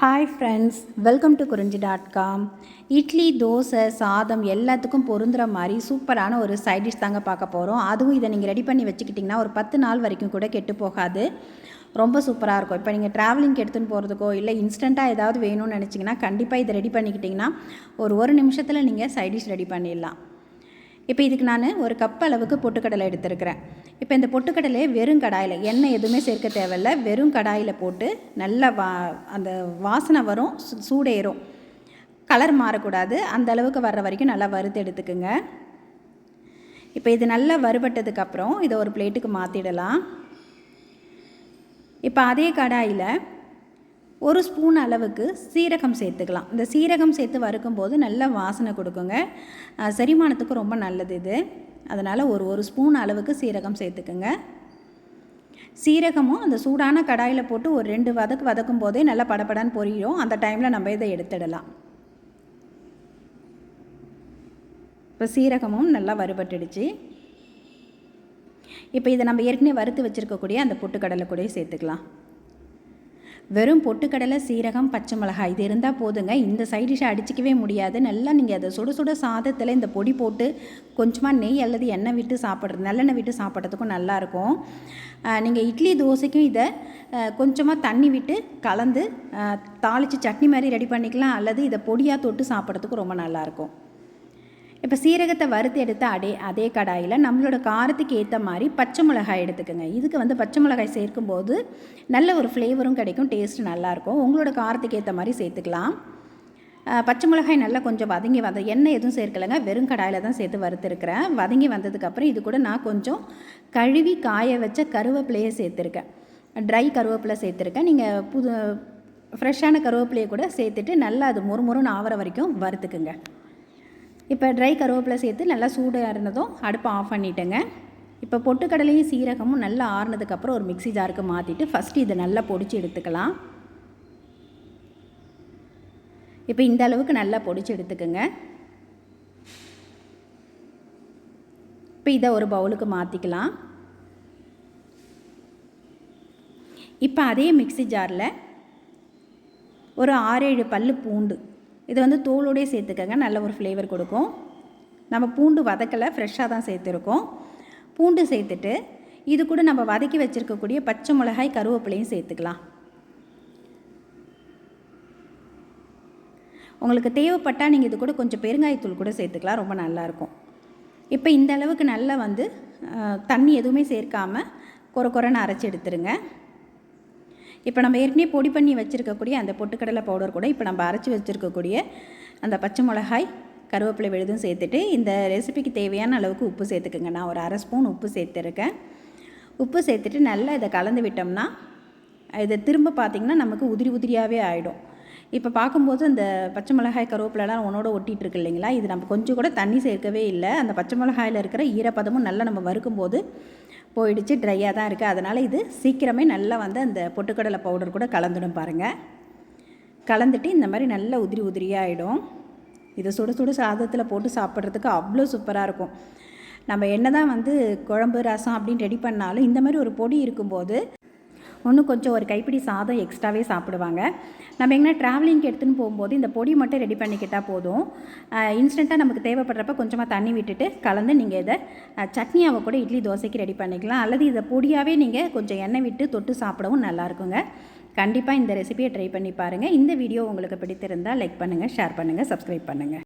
Hi friends welcome to Kurinji dot com idli dosa சாதம் எல்லாத்துக்கும் பொருந்துகிற மாதிரி சூப்பரான ஒரு சைட் டிஷ் தாங்க பார்க்க போகிறோம் அதுவும் இதை நீங்கள் ரெடி பண்ணி வச்சுக்கிட்டிங்கன்னா ஒரு பத்து நாள் வரைக்கும் கூட கெட்டு போகாது. ரொம்ப சூப்பராக இருக்கும். இப்போ நீங்கள் ட்ராவலிங்க்கு எடுத்துன்னு போகிறதுக்கோ இல்லை இன்ஸ்டண்ட்டாக ஏதாவது வேணும்னு நினச்சிங்கன்னா கண்டிப்பாக இதை ரெடி பண்ணிக்கிட்டிங்கன்னா ஒரு ஒரு நிமிஷத்தில் நீங்கள் சைட் டிஷ் ரெடி பண்ணிடலாம். இப்போ இதுக்கு நான் ஒரு கப் அளவுக்கு பொட்டுக்கடலை எடுத்துருக்கிறேன். இப்போ இந்த பொட்டுக்கடலையை வெறும் கடாயில் எண்ணெய் எதுவுமே சேர்க்க தேவையில்ல. வெறும் கடாயில் போட்டு நல்லா வா அந்த வாசனை வரும் சூடேறும். கலர் மாறக்கூடாது. அந்த அளவுக்கு வர்ற வரைக்கும் நல்லா வறுத்து எடுத்துக்குங்க. இப்போ இது நல்லா வறுபட்டதுக்கப்புறம் இதை ஒரு பிளேட்டுக்கு மாற்றிடலாம் இப்போ அதே கடாயில் ஒரு ஸ்பூன் அளவுக்கு சீரகம் சேர்த்துக்கலாம். இந்த சீரகம் சேர்த்து வறுக்கும்போது நல்ல வாசனை கொடுக்குங்க. செரிமானத்துக்கு ரொம்ப நல்லது இது. அதனால் ஒரு ஒரு ஸ்பூன் அளவுக்கு சீரகம் சேர்த்துக்குங்க. சீரகமும் அந்த சூடான கடாயில் போட்டு ஒரு ரெண்டு வதக்கு வதக்கும் போதே நல்லா படப்படான்னு பொரியும். அந்த டைமில் நம்ம இதை எடுத்துடலாம். இப்போ சீரகமும் நல்லா வறுபட்டுடுச்சு. இப்போ இதை நம்ம ஏற்கனவே வறுத்து வச்சுருக்கக்கூடிய அந்த பொட்டுக்கடலை கூட சேர்த்துக்கலாம். வெறும் பொட்டுக்கடலை சீரகம் பச்சை மிளகாய். இது இருந்தால் போதுங்க. இந்த சைட் டிஷ்ஷை அடிச்சிக்கவே முடியாது. நல்லா நீங்கள் அதை சுட சுட சாதத்தில் இந்த பொடி போட்டு கொஞ்சமாக நெய் அல்லது எண்ணெய் விட்டு சாப்பிட்றது நல்லெண்ணெய் விட்டு சாப்பிட்றதுக்கும் நல்லாயிருக்கும் நீங்கள் இட்லி தோசைக்கும் இதை கொஞ்சமாக தண்ணி விட்டு கலந்து தாளித்து சட்னி மாதிரி ரெடி பண்ணிக்கலாம். அல்லது இதை பொடியாக தொட்டு சாப்பிட்றதுக்கும் ரொம்ப நல்லாயிருக்கும் இப்போ சீரகத்தை வறுத்து எடுத்த அதே அதே கடாயில் நம்மளோட காரத்துக்கு ஏற்ற மாதிரி பச்சை மிளகாய் எடுத்துக்கோங்க. இதுக்கு வந்து பச்சை மிளகாய் சேர்க்கும்போது நல்ல ஒரு ஃப்ளேவரும் கிடைக்கும் டேஸ்ட்டு நல்லாயிருக்கும். உங்களோட காரத்துக்கு ஏற்ற மாதிரி சேர்த்துக்கலாம். பச்சை மிளகாய் நல்லா கொஞ்சம் வதங்கி வந்த எண்ணெய் எதுவும் சேர்க்கலைங்க. வெறும் கடாயில் தான் சேர்த்து வறுத்துருக்கிறேன். வதங்கி வந்ததுக்கப்புறம் இது கூட நான் கொஞ்சம் கழுவி காய வச்ச கருவேப்பிலையை சேர்த்துருக்கேன். ட்ரை கருவேப்பிலை சேர்த்துருக்கேன். நீங்கள் புது ஃப்ரெஷ்ஷான கருவேப்பிலையை கூட சேர்த்துட்டு நல்லா அது மொறு மொறுன்னு ஆவற வரைக்கும் வறுத்துக்குங்க. இப்போ ட்ரை கருவேப்பிலை சேர்த்து நல்லா சூடாக இருந்ததும் அடுப்பை ஆஃப் பண்ணிட்டேங்க. இப்போ பொட்டுக்கடலையும் சீரகமும் நல்லா ஆறுனதுக்கப்புறம் ஒரு மிக்சி ஜாருக்கு மாற்றிட்டு ஃபஸ்ட்டு இதை நல்லா பொடிச்சு எடுத்துக்கலாம். இப்போ இந்த அளவுக்கு நல்லா பொடிச்சு எடுத்துக்கோங்க. இப்போ இதை ஒரு பவுலுக்கு மாற்றிக்கலாம் இப்போ அதே மிக்சி ஜாரில் ஒரு ஆறேழு பல் பூண்டு இதை வந்து தோலோடே சேர்த்துக்கங்க நல்ல ஒரு ஃப்ளேவர் கொடுக்கும். நம்ம பூண்டு வதக்கலை ஃப்ரெஷ்ஷாக தான் சேர்த்துருக்கோம். பூண்டு சேர்த்துட்டு இது கூட நம்ம வதக்கி வச்சுருக்கக்கூடிய பச்சை மிளகாய் கருவேப்பிலையும் சேர்த்துக்கலாம். உங்களுக்கு தேவைப்பட்டால் நீங்கள் இது கூட கொஞ்சம் பெருங்காயத்தூள் கூட சேர்த்துக்கலாம் ரொம்ப நல்லாயிருக்கும். இப்போ இந்த அளவுக்கு நல்லா வந்து தண்ணி எதுவுமே சேர்க்காமல் குறை குறைன்னு அரைச்சி எடுத்துருங்க. இப்போ நம்ம ஏற்கனவே பொடி பண்ணி வச்சுருக்கக்கூடிய அந்த பொட்டுக்கடலை பவுடர் கூட இப்போ நம்ம அரைச்சி வச்சுருக்கக்கூடிய அந்த பச்சை மிளகாய் கருவேப்பிலை விழுதும் சேர்த்துட்டு இந்த ரெசிபிக்கு தேவையான அளவுக்கு உப்பு சேர்த்துக்குங்க. நான் ஒரு அரை ஸ்பூன் உப்பு சேர்த்துருக்கேன். உப்பு சேர்த்துட்டு நல்லா இதை கலந்து விட்டோம்னா இதை திரும்ப பார்த்திங்கன்னா நமக்கு உதிரி உதிரியாகவே ஆகிடும் இப்போ பார்க்கும்போது அந்த பச்சை மிளகாய் கருவேப்பிலலாம் உன்னோட ஒட்டிகிட்டு இருக்கு இல்லைங்களா? இது நம்ம கொஞ்சம் கூட தண்ணி சேர்க்கவே இல்லை. அந்த பச்சை மிளகாயில் இருக்கிற ஈரப்பதமும் நல்லா நம்ம வறுக்கும்போது போயிடுச்சு ட்ரையாக தான் இருக்குது அதனால் இது சீக்கிரமே நல்லா வந்து அந்த பொட்டுக்கடலை பவுடர் கூட கலந்துடும் பாருங்கள் கலந்துட்டு இந்த மாதிரி நல்லா உதிரி உதிரியாகிடும் இது இதை சுடு சாதத்தில் போட்டு சாப்பிட்றதுக்கு அவ்வளோ சூப்பராக இருக்கும். நம்ம என்ன தான் வந்து குழம்பு ரசம் அப்படின்னு ரெடி பண்ணாலும் இந்த மாதிரி ஒரு பொடி இருக்கும்போது இன்னும் கொஞ்சம் ஒரு கைப்பிடி சாதம் எக்ஸ்ட்ராவே சாப்பிடுவாங்க. நம்ம எங்கன்னா ட்ராவலிங்க்கு எடுத்துன்னு போகும்போது இந்த பொடி மட்டும் ரெடி பண்ணிக்கிட்டால் போதும். இன்ஸ்டண்ட்டாக நமக்கு தேவைப்படுறப்ப கொஞ்சமாக தண்ணி விட்டுட்டு கலந்து நீங்கள் இதை சட்னியாவை கூட இட்லி தோசைக்கு ரெடி பண்ணிக்கலாம். அல்லது இதை பொடியாகவே நீங்கள் கொஞ்சம் எண்ணெய் விட்டு தொட்டு சாப்பிடவும் நல்லாயிருக்குங்க கண்டிப்பாக இந்த ரெசிபியை ட்ரை பண்ணி பாருங்கள் இந்த வீடியோ உங்களுக்கு பிடித்திருந்தால் லைக் பண்ணுங்கள் ஷேர் பண்ணுங்கள் சப்ஸ்கிரைப் பண்ணுங்கள்